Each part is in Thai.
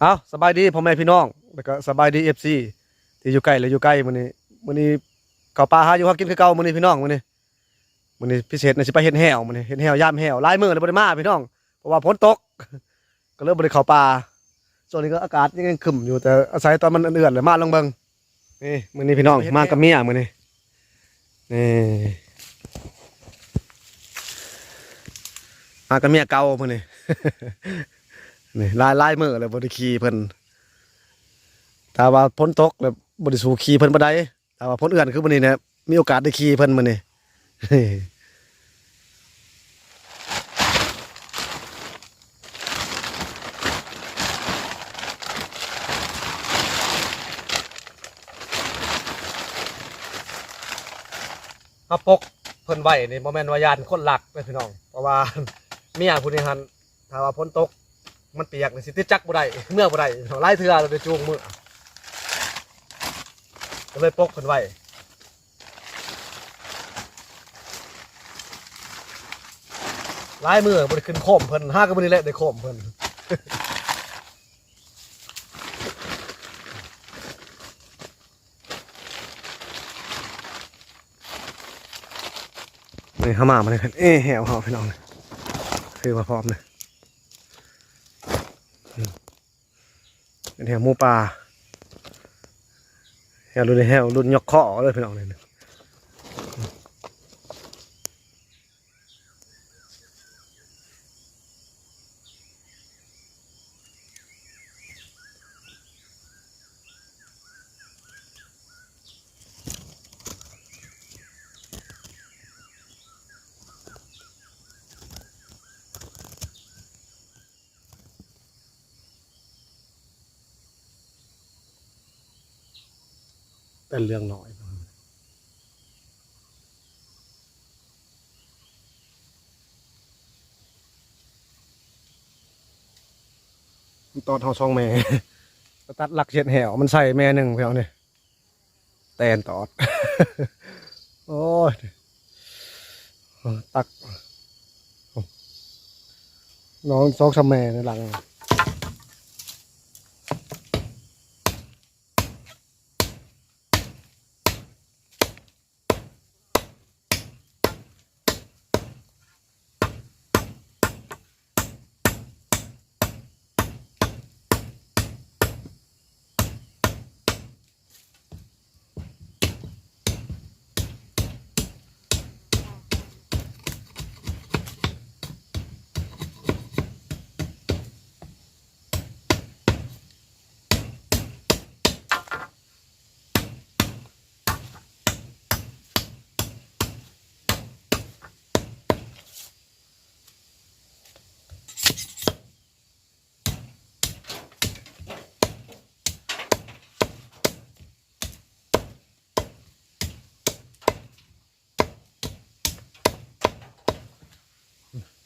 เอาสบายดีพ่อแม่พี่น้องแล้วก็สบายดีเอฟซีที่อยู่ใกล้และอยู่ใกล้มื้อนี้มื้อนี้เข้าป่าหาอยู่หากินคือเก่ามื้อนี้พี่น้องมื้อนี้มื้อนี้พิเศษน่ะสิไปเฮ็ดแหวมื้อนี้เฮ็ดแหวยามแหวหลายมื้อเลยบ่ได้มาพี่น้องเพราะว่าฝนตก ก็เลยบ่ได้เข้าป่าช่วงนี้ก็อากาศยังครึ้มอยู่แต่อาศัยตอนมันเอื่อนๆเลยมาลองเบิ่งนี่มื้อนี้พี่น้องมากับเมียมื้อนี้นี่มากับเมียเก่ามื้อนี้ นี่ลายลายมือเลยบริขี่เพิ่นถ้าว่าพ้นตกแล้วบริสูขีเพิ่นบ่ได้ถ้าว่าพ้นเอื่อนคือมื้อนี้นี่ยมีโอกาสได้ขี่เพิ่นมื้อนี้มาปกเพิ่นไว้นี่บ่แม่นว่ายานคนหลักเลยพี่น้อง เพราะว่าเมียผู้นี้หันถ้าว่าพ้นตก มันเปียกนี่สิติดจักบ่ได้เมื่อบ่ได้หลายเทื่อเราได้จูงมือก็เลยปกเพิ่นไว้ลายมือบ่ได้ขึ้นโคมเพิ่นห้าก็บ่ได้แหละได้โคมเพิ่นนี่ข้ามามาเลยครับเอ๊ะแหวเขาพี่น้องเลยคือมาพร้อมเลยอืม เป็นแหวหมูปลาแหวรุ่นนี้แหวรุ่นยกข้อเลยพี่น้องเลย เป็นเรื่องน้อยตอนทอช่องแม่ตัดหลักเช็ดแหวมันใส่แม่หนึ่งเพี่น้องเนี่ยแตนตอด โอ้ยตัก น้องซอกชำแม่ในหลัง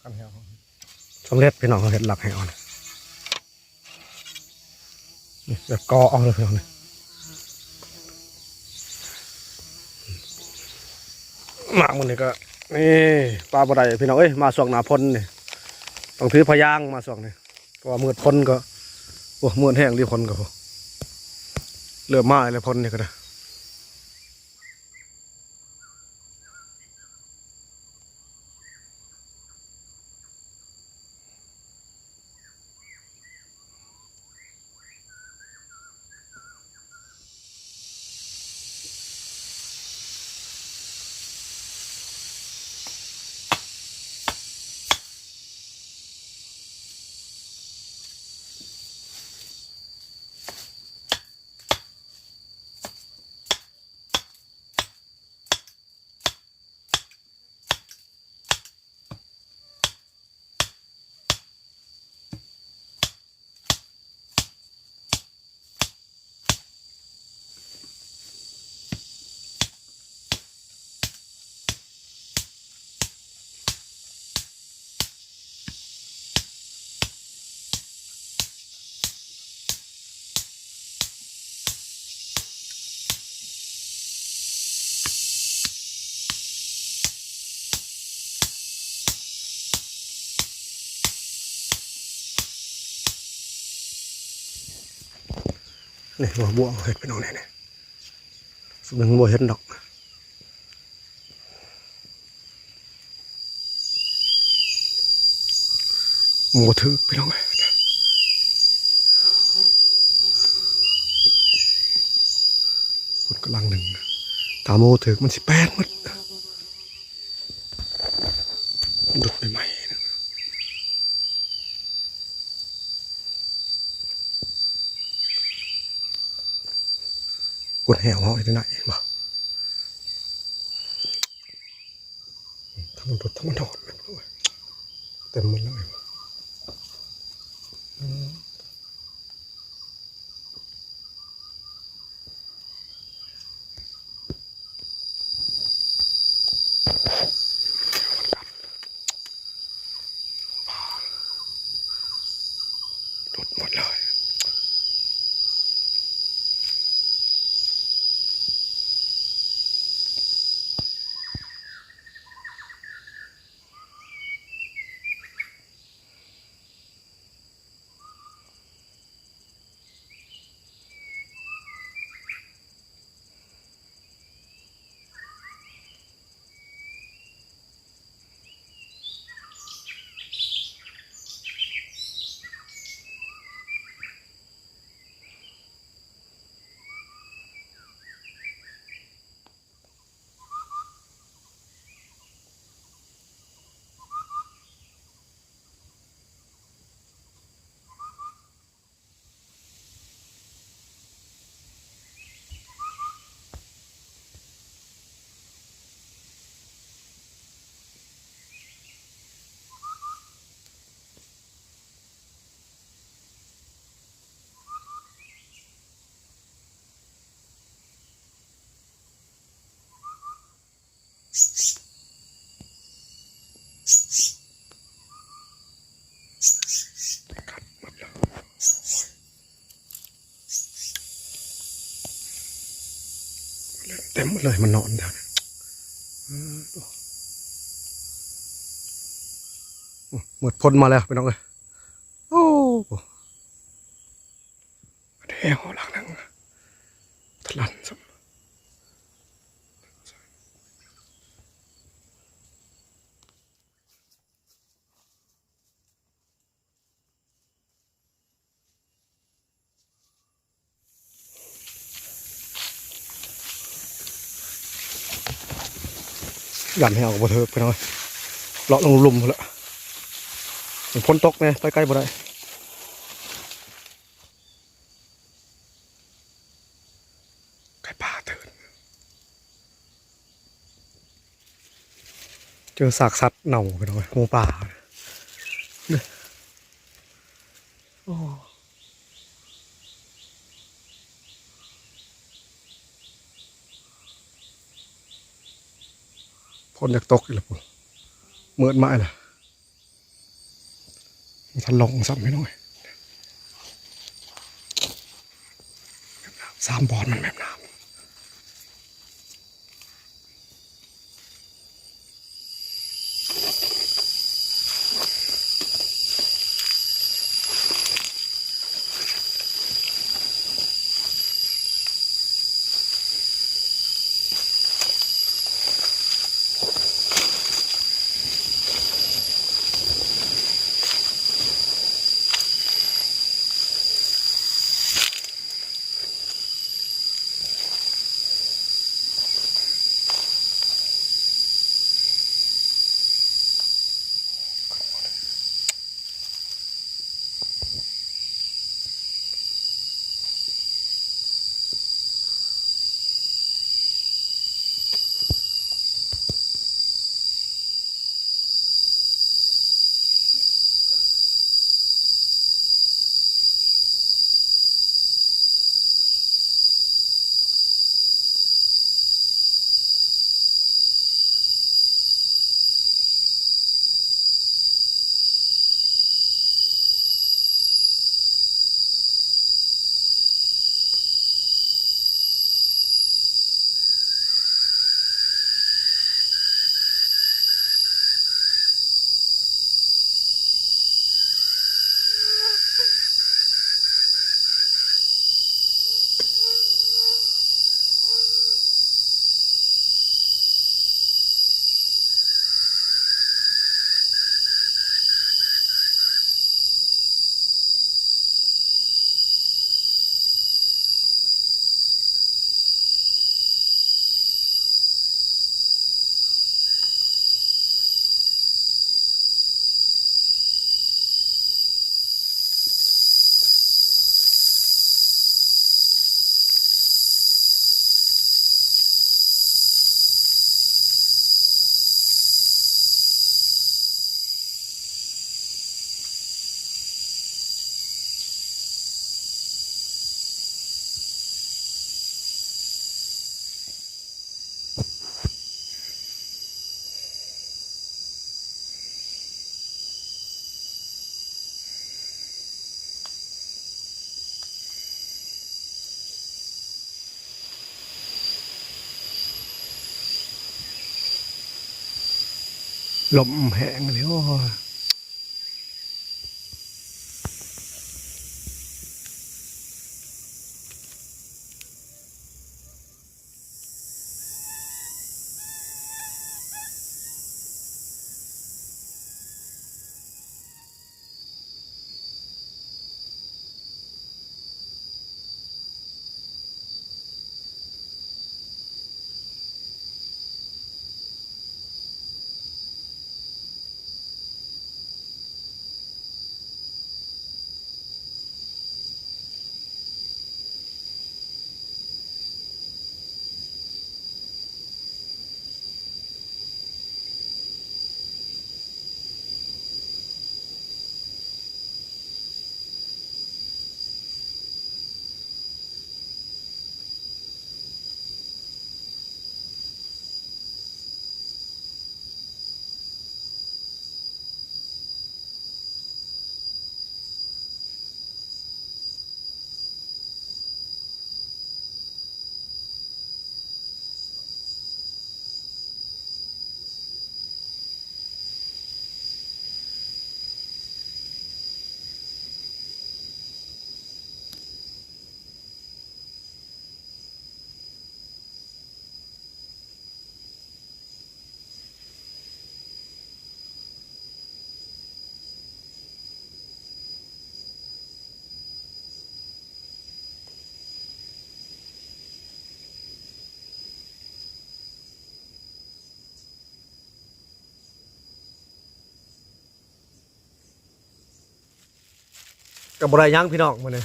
กันแหวสำเร็จพี่น้องเขาเห็ดหลักแหวนะนี่แบบกอเอาเลยพี่น้องเลยมาหมดนี่ก็นี่ปลาบดายพี่น้องเอ้ยมาส่วงหนาพลนี่ยต้องถือพยางมาส่วงเนี่เพราะว่ามืดพลก็โอ้มืดแห้งรีพลก็เริ่มมาเลยพลนี่ยก็ได้ โนี่หัวบัวเห็ดไปน้องเนี่ยนี่สุดหนึ่งบัวเห็ดดอกหมูถือไปน้องเลยพุดกำลังหนึ่งตาโมถือมันสิแปดมัดดใหม่ๆนะ ก ดแหวเอาที่ไหนบ่ทั้งรถทั้งมันถอดเต็มหมดเลย ต็มหมดเลยมันนอนแถวนั้นหมดพ้นมาแล้วไปน้องเลยโอ้เดี๋ยวหลังนั่งทะลันสม ยันให้เอาบ่เถอะไปหน่อยเลาะลงหลุมพุ่นละมันพ้นตกเนี่ยไปใกล้บ่ได้ไก่ป่าเถินเจอสากสัตว์เน่าไปหน่อยหมูป่าเนี่ย คนอยากตกอีกแล้วพุ่นเมือดไม้ละมันทันลงซ้ำไม่น้อยสามบอลมันแบบน้ำ ลมแห้งเลย กับบรายยังพี่น้องมันเนี่ย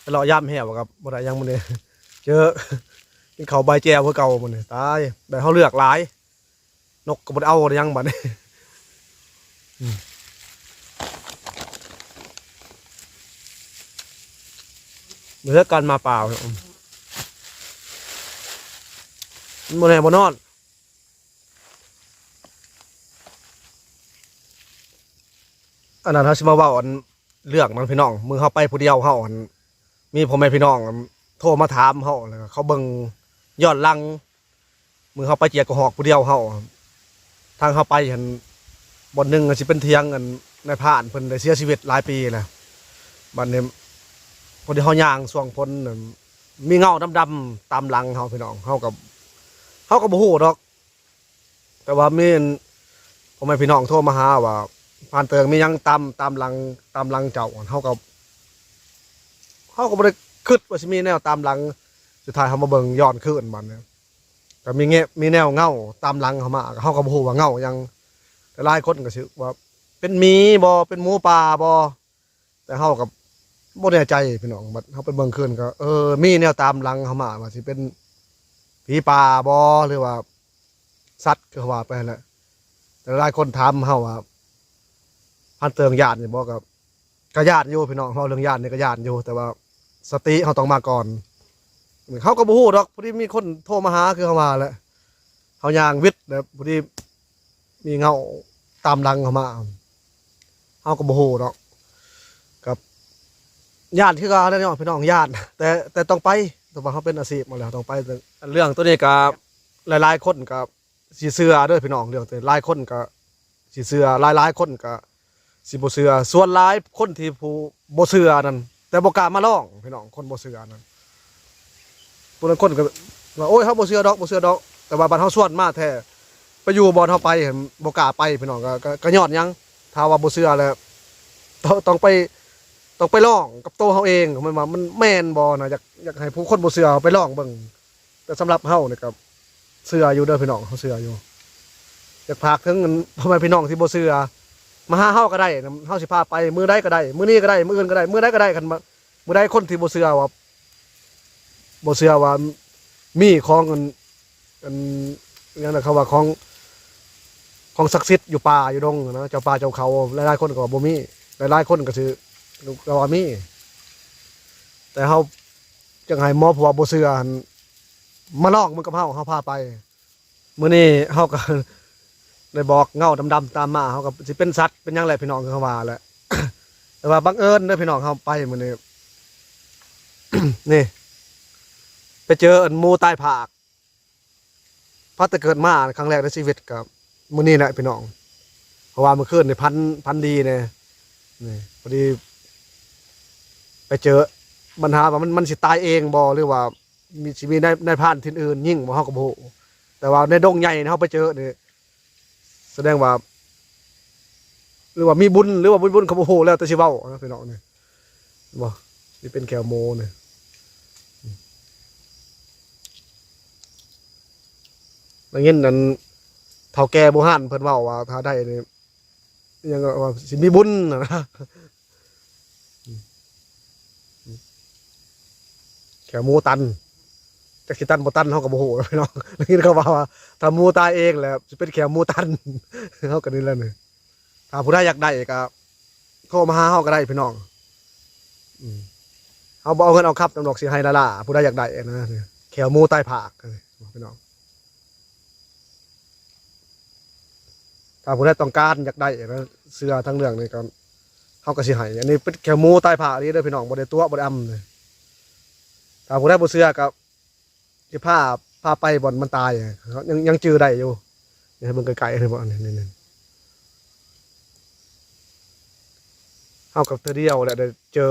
ไปรอย่ำแหวกับบรายยังมันเนี่ยเจอกินเขาใบแจวเพื่อเก่ามันเนี่ยตายแต่เขาเลือกหลาย นกกับบเอายังบัดนี้อืมเหมือนกันมาเปล่าเนี่ยอืมมันบ่แน่บ่นอนอันนั้นเขาสิมาว่าอัน เรื่องมันพี่น้องมือเขาไปผู้เดียวเขาอันมีพ่อแม่พี่น้องโทรมาถามเขาแล้วเขาเบิ่งยอนหลังมือเขาไปเจียกหอกผู้เดียวเขาทางเขาไปเห็นบนหนึ่งสิเป็นเทียงกันในผ่านเพิ่นได้เสียชีวิตหลายปีแล้วบัดนี้พอดีเขาย่างส่วงพ้นมีเงาดำๆตามหลังเขาพี่น้องเขากับเขากับบ่ฮู้ดอก แต่ว่ามีพ่อแม่พี่น้องโทรมาหาว่า ผ่านเติงมียังตามตามลังตามลังเจ้าเฮาก็เฮาก็บ่ได้คิดว่าสิมีแนวตามลังสุดท้ายเฮามาเบิ่งย้อนคืนมันเนี่ยก็มีแงะมีแนวเงาตามลังเข้ามาเฮาก็บ่ฮู้ว่าเงายังแต่ลายคนก็สิว่า เป็นมีบ่เป็นหมูป่าบ่แต่เฮาก็บ่แน่ใจพี่น้องบัดเฮาไปเบิ่งคืนก็เออมีแนวตามลังเข้ามาว่าสิเป็นผีป่าบ่หรือว่าสัตว์ก็ว่าไปแหละแต่หลายคนถามเฮาว่า พันเติงญาตินี่บอกกับกระญาติอยู่พี่น้องเขาเรื่องญาตินี่กระญาติอยู่แต่ว่าสติเขาต้องมาก่อนเขาก็บ่ฮู้ดอกพอดีมีคนโทรมาหาคือเขามาแล้วเขายางวิทย์แล้วพอดีมีเงาตามหลังเขามาเขาก็บ่ฮู้ดอกกับญาติคือกันเนาะพี่น้องญาติแต่แต่ต้องไปแต่ว่าเขาเป็นอาชีพมาแล้วต้องไปเรื่องตัวนี้กับหลายๆคนกับสีเสื้อเด้วยพี่น้องเรื่องแต่หลายคนกับสีเสื้อหลายๆคนกับ สิบ่เชื่อส่วนหลายคนที่ผู้บ่เชื่อนั่นแต่บ่กล้ามาลองพี่น้องคนบ่เชื่อนั่นผู้นั้นคนก็ว่าโอ้ยเฮาบ่เชื่อดอกบ่เชื่อดอก แต่ว่าบัดเฮาส่วนมาแท้ไปอยู่บ่อนเฮาไปเห็นบ่กล้าไปพี่น้องก็ก็ก็ยอดยังถ้าว่าบ่เชื่อแล้วต้องต้องไปต้องไปลองกับตัวเฮาเองมันว่ามันแม่นบ่นะอยากอยากให้ผู้คนบ่เชื่อไปลองเบิ่งแต่สำหรับเฮานี่ก็เชื่ออยู่เด้อพี่น้องเฮาเชื่ออยู่อยากพากถึงพ่อแม่พี่น้องที่บ่เชื่อ มาหาเฮาก็ได้เฮาสิพาไปมือใดก็ได้ มือนี้ก็ได้ มืออื่นก็ได้ มือใดก็ได้คันมามือใดคนที่บ่เชื่อว่าบ่เชื่อว่ามีของอันอันอหยังนะเขาว่าของของศักดิ์สิทธิ์อยู่ป่าอยู่ดงนะเจ้าป่าเจ้าเขาหลายๆคนก็บ่มีหลายๆคนก็สิก็ว่ามี แต่เฮาจังไห้หมอผัวบ่เชื่อมาลองมันกับเฮาเฮาพาไปมื้อนี้เฮาก็ ได้บอกเงาดำๆตามมาเขาก็สิเป็นสัตว์เป็นยังไงพี่น้องเขาว่าแหละแต่ว่าบังเอิญเด้พี่น้องเขาไปมือนี้นี่ ไปเจออันมูใต้ผากพัดแต่เกิดมาครั้งแรกในชีวิตกับมือนี้แหละพี่น้อง เพราะว่ามื่อคืนในพันพันดีเนี่ยนี่พอดี ไปเจอปัญหาว่ามันมันสิตายเองบ่หรือว่า มีสิมีในในผ่านที่อื่นยิ่งบ่เฮาก็บ่ฮู้แต่ว่าในดงใหญ่เนี่ยเฮาไปเจอเนี่ย แสดงว่า หรือว่ามีบุญหรือว่าบุญบุญเขาบ่ฮู้แล้วแต่สิเว้านะพี่น้องนี่บ่นี่เป็นแก้วโมเนี่ยแล้วเงี้ยนั้นเฒ่าแก่โบราณเพิ่นเว้าว่าถ้าได้เนี่ยยังว่าสิมีบุญนะนะแก้วโมตัน จักสิตันบ่ตันเฮาก็บ่ฮู้นะพี่น้องแล้วงี้เขาว่าว่าถ้าหมูตายเองแหละสิเป็นแก้วโมตันเฮาก็นี่แหละนี่ถ้าผู้ใดอยากได้ก็โทรมาหาเฮาก็ได้พี่น้องอืมเฮาบ่เอาเงินเอาครับนำดอกสิให้ละล่ะผู้ใดอยากได้นะแขวหมูใต้ผากพี่น้องถ้าผู้ใดต้องการอยากได้นะเสื้อทั้งเรื่องนี่ก็เฮาก็สิให้อันนี้เป็นแขวหมูใต้ผากนี่เด้อพี่น้องบ่ได้ตัวบ่ได้อำเลยถ้าผู้ใดบ่เสื้อก็ สิพาพาไปบ่อนมันตายเขายังยังจือได้อยู่เนี่ให้เบิ่งไกลๆเลยบ่อนนี้นี่ๆเฮากับเธอเดียวแหละได้เจอ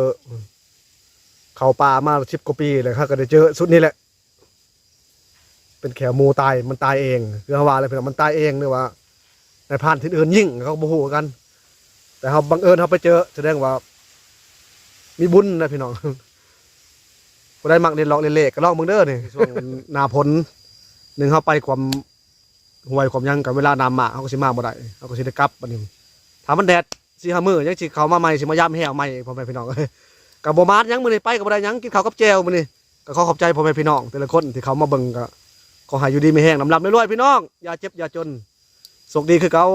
เขาป่ามาสิบกว่าปีเลยเขาก็ได้เจอสุดนี้แหละ เป็นแขวมูตายมันตายเองคือเขาว่าอะไรเป็นมันตายเองเนี่ยว่าในผ่านที่อื่นยิ่งเขาบ่ฮู้กัน แต่เขาบังเอิญเขาไปเจอแสดงว่า มีบุญนะพี่น้อง บ่ได้มักเล่นลอกเล่นเล่ก็ลองมึงเด้อนี่ช่วงหนาผลหนึ่งเขาไปความห่วยความหยังกับเวลาน้ำมาเขาก็สิมาบ่ได้เขาก็สิได้กลับบัดนี้ถามมันแดดสิหามือยังสิเขามาใหม่สิมายามแหวใหม่พ่อแม่พี่น้องเอ้ยกับบ่มาดหยังมื้อนี้ไปกับบ่ได้หยังกินข้าวกับแจวมื้อนี้ก็ขอขอบใจพ่อแม่พี่น้องแต่ละคนที่เขามาเบิ่งก็ขอให้อยู่ดีมีแห้งลำลำรวยๆพี่น้องอย่าเจ็บอย่าจนสุขดีคือเก่า